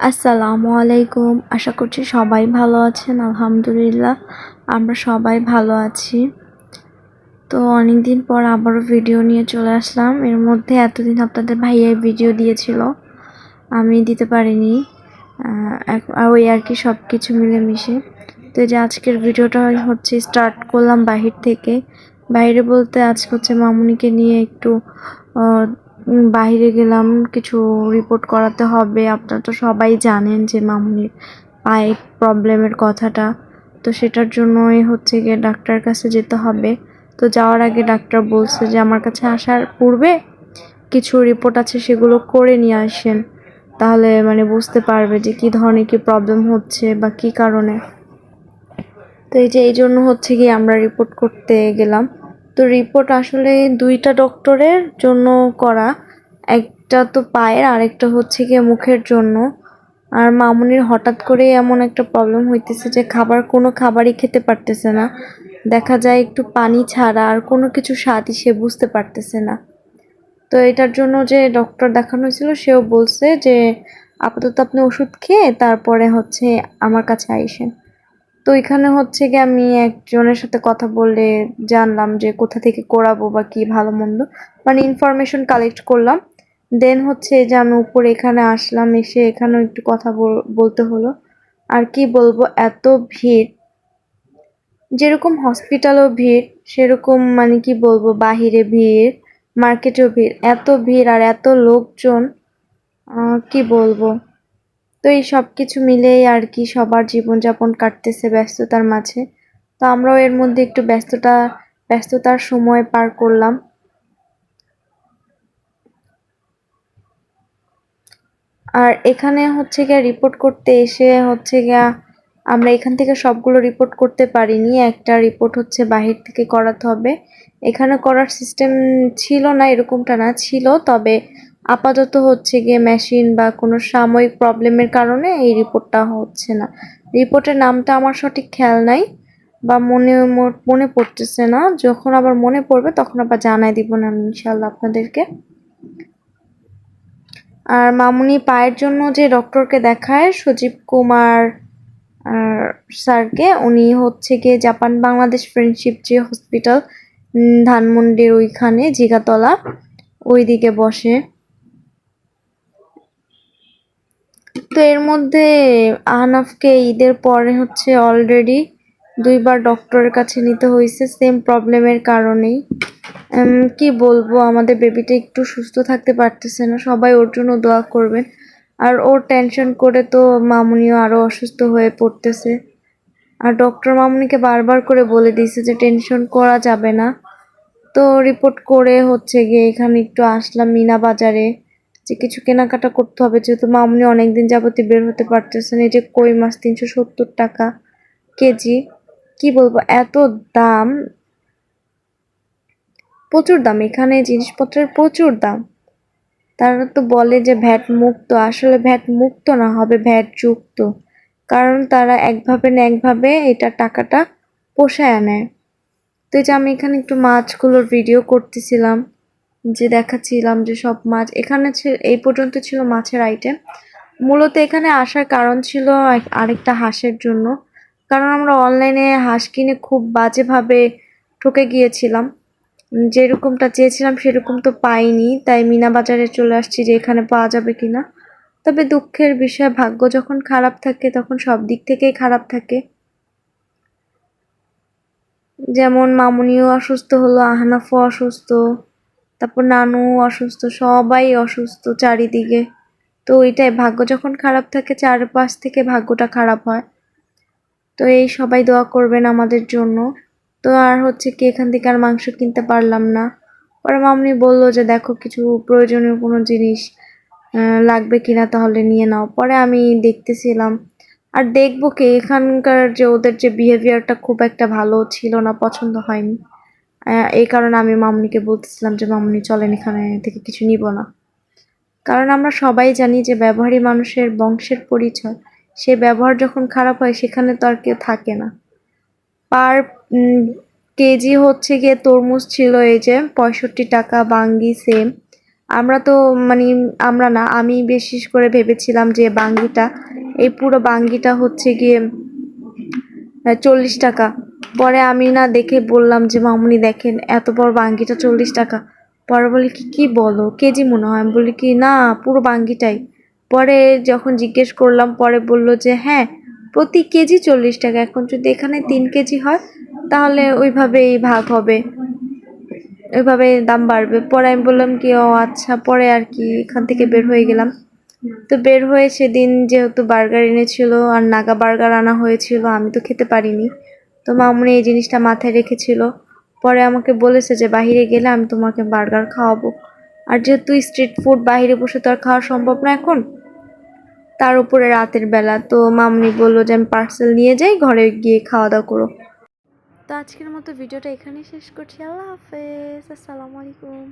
আসসালামু আলাইকুম। আশা করছি সবাই ভালো আছেন, আলহামদুলিল্লাহ। আমরা সবাই ভালো আছি। তো অনেক দিন পর আবারও ভিডিও নিয়ে চলে আসলাম। এর মধ্যে এতদিন আপনাদের ভাইয়াই ভিডিও দিয়েছিল, আমি দিতে পারিনি। ওই আর কি সব কিছু মিলেমিশে। তো যে আজকের ভিডিওটা হচ্ছে স্টার্ট করলাম বাহির থেকে। বাইরে বলতে আজকে হচ্ছে মামুনিকে নিয়ে একটু বাইরে গেলাম, কিছু রিপোর্ট করাতে হবে। আপনারা তো সবাই জানেন যে মামুনির পায়ে প্রবলেমের কথাটা। তো সেটার জন্যই হচ্ছে গিয়ে ডাক্তার কাছে যেতে হবে। তো যাওয়ার আগে ডাক্তার বলছে যে, আমার কাছে আসার পূর্বে কিছু রিপোর্ট আছে, সেগুলো করে নিয়ে আসেন। তাহলে মানে বুঝতে পারবে যে কী ধরনের কী প্রবলেম হচ্ছে বা কী কারণে। তো এই যে, এই জন্য হচ্ছে কি আমরা রিপোর্ট করতে গেলাম। তো রিপোর্ট আসলে দুইটা ডক্টরের জন্য করা। একটা তো পায়ের, আরেকটা হচ্ছে গিয়ে মুখের জন্য। আর মামুনির হঠাৎ করে এমন একটা প্রবলেম হইতেছে যে খাবার, কোনো খাবারই খেতে পারতেছে না। দেখা যায় একটু পানি ছাড়া আর কোনো কিছু স্বাদই সে বুঝতে পারতেছে না। তো এটার জন্য যে ডক্টর দেখানো হয়েছিল, সেও বলছে যে, আপাতত আপনি ওষুধ খেয়ে তারপরে হচ্ছে আমার কাছে আইসেন। তো এখানে হচ্ছে গিয়ে আমি একজনের সাথে কথা বলে জানলাম যে কোথা থেকে করাবো বা কি ভালো মন্দ। মানে ইনফরমেশন কালেক্ট করলাম। দেন হচ্ছে যে আমি উপরে এখানে আসলাম, এসে এখানেও একটু কথা বল- বলতে হলো। আর কি বলব, এত ভিড়। যেরকম হসপিটালও ভিড়, সেরকম মানে কি বলব, বাহিরে ভিড় মার্কেটেও ভিড়। এত ভিড় আর এত লোকজন কি বলব? তো এই সব কিছু মিলেই আর কি সবার জীবনযাপন কাটতেছে ব্যস্ততার মাঝে। তো আমরাও এর মধ্যে একটু ব্যস্ততা, ব্যস্ততার সময় পার করলাম। আর এখানে হচ্ছে গিয়া রিপোর্ট করতে এসে হচ্ছে গিয়া আমরা এখান থেকে সবগুলো রিপোর্ট করতে পারিনি। একটা রিপোর্ট হচ্ছে বাহির থেকে করাতে হবে। এখানে করার সিস্টেম ছিল না এরকমটা না, ছিল, তবে আপাতত হচ্ছে গিয়ে মেশিন বা কোনো সাময়িক প্রবলেমের কারণে এই রিপোর্টটা হচ্ছে না। রিপোর্টের নামটা আমার সঠিক খেয়াল নাই বা মনে মনে পড়তেছে না। যখন আবার মনে পড়বে তখন আবার জানাই দিব না আমি ইনশাল্লাহ আপনাদেরকে। আর মামুনি পায়ের জন্য যে ডক্টরকে দেখায়, সজীব কুমার স্যারকে, উনি হচ্ছে গিয়ে জাপান বাংলাদেশ ফ্রেন্ডশিপ যে হসপিটাল ধানমন্ডির ওইখানে, জিগাতলা, ওইদিকে বসে। তো এর মধ্যে আহনাফকে ঈদের পরে হচ্ছে অলরেডি দুইবার ডক্টরের কাছে নিতে হয়েছে সেম প্রবলেমের কারণেই। কি বলব, আমাদের বেবিটা একটু সুস্থ থাকতে পারতেছে না, সবাই ওর জন্য দোয়া করবেন। আর ওর টেনশন করে তো মামুনিও আরও অসুস্থ হয়ে পড়তেছে। আর ডক্টর মামুনিকে বারবার করে বলে দিয়েছে যে টেনশন করা যাবে না। তো রিপোর্ট করে হচ্ছে গিয়ে এখানে একটু আসলাম মিনা বাজারে। যে কিছু কেনাকাটা করতে হবে, যেহেতু মামুনি অনেকদিন যাবতীয় বের হতে পারতেছে না, এই যে কই মাছ, তিনশো সত্তর টাকা কেজি, কি বলব, এত দাম, প্রচুর দাম, এখানে জিনিসপত্রের প্রচুর দাম। তারা তো বলে যে ভ্যাট মুক্ত, আসলে ভ্যাট মুক্ত না, হবে ভ্যাট যুক্ত। কারণ তারা একভাবে না একভাবে এটা টাকাটা পোষায় নেয় তো এই যে আমি এখানে একটু মাছগুলোর ভিডিও করতেছিলাম। যে দেখাচ্ছিলাম যে সব মাছ, এখানে এই পর্যন্ত ছিল মাছের আইটেম মূলত এখানে আসার কারণ ছিল আরেকটা হাঁসের জন্য। কারণ আমরা অনলাইনে হাঁস কিনে খুব বাজেভাবে ঠকে গিয়েছিলাম। যেরকমটা চেয়েছিলাম সেরকম তো পাইনি। তাই মিনা বাজারে চলে আসছি যে এখানে পাওয়া যাবে কিনা। তবে দুঃখের বিষয়, ভাগ্য যখন খারাপ থাকে তখন সব দিক থেকেই খারাপ থাকে। যেমন মামুনিও অসুস্থ হলো, আহনাফও অসুস্থ। তারপর নানু অসুস্থ, সবাই অসুস্থ চারিদিকে। তো ওইটাই, ভাগ্য যখন খারাপ থাকে, চারপাশ থেকে ভাগ্যটা খারাপ হয়। তো এই সবাই দোয়া করবেন আমাদের জন্য। তো আর হচ্ছে কি, এখান থেকে আর মাংস কিনতে পারলাম না। পরে মামনি বলল যে, দেখো, কিছু প্রয়োজনীয় কোনো জিনিস লাগবে কিনা তাহলে নিয়ে নাও। পরে আমি দেখতেছিলাম। আর দেখব কি, এখানকার যে ওদের যে বিহেভিয়ারটা খুব একটা ভালো ছিল না, পছন্দ হয়নি। এই কারণে আমি মামনিকে বলতেছিলাম যে, মামনি, চলেন এখানে থেকে কিছু নিব না। কারণ আমরা সবাই জানি যে, ব্যবহারী মানুষের বংশের পরিচয়। সে ব্যবহার যখন খারাপ হয়, সেখানে তো আর কেউ থাকে না। পার কেজি হচ্ছে গিয়ে তরমুজ ছিল এই যে পঁয়ষট্টি টাকা বাঙ্গি সেম। আমরা তো মানে আমরা না, আমি বিশেষ করে ভেবেছিলাম যে, বাঙ্গিটা, এই পুরো বাঙ্গিটা হচ্ছে গিয়ে চল্লিশ টাকা। পরে আমি না দেখে বললাম যে, মামুনি দেখেন, এত বড় বাঙ্গিটা চল্লিশ টাকা। পরে বলি, কি, কী বলো? কেজি মনে হয়? আমি বলি, কি, না, পুরো বাঙ্গিটাই। পরে যখন জিজ্ঞেস করলাম, পরে বলল যে হ্যাঁ প্রতি কেজি চল্লিশ টাকা। এখন যদি এখানে তিন কেজি হয়, তাহলে ওইভাবেই ভাগ হবে। ওইভাবে দাম বাড়বে। পরে আমি বললাম কি, ও আচ্ছা। পরে আর কি, এখান থেকে বের হয়ে গেলাম। তো বের হয়ে সেদিন যেহেতু বার্গার এনেছিল আর নাগা বার্গার আনা হয়েছিল, আমি তো খেতে পারিনি। তো মামুনি এই জিনিসটা মাথায় রেখেছিল। পরে আমাকে বলেছে যে বাইরে গেলে আমি তোমাকে বার্গার খাওয়াবো। আর যেহেতু স্ট্রিট ফুড বাইরে বসে তো আর খাওয়া সম্ভব না এখন, তার উপরে রাতের বেলা। তো মামনি বলল যে, আমি পার্সেল নিয়ে যাই, ঘরে গিয়ে খাওয়া দাওয়া করো। তো আজকের মতো ভিডিওটা এখানেই শেষ করছি। আল্লাহ হাফেজ। আসসালামু আলাইকুম।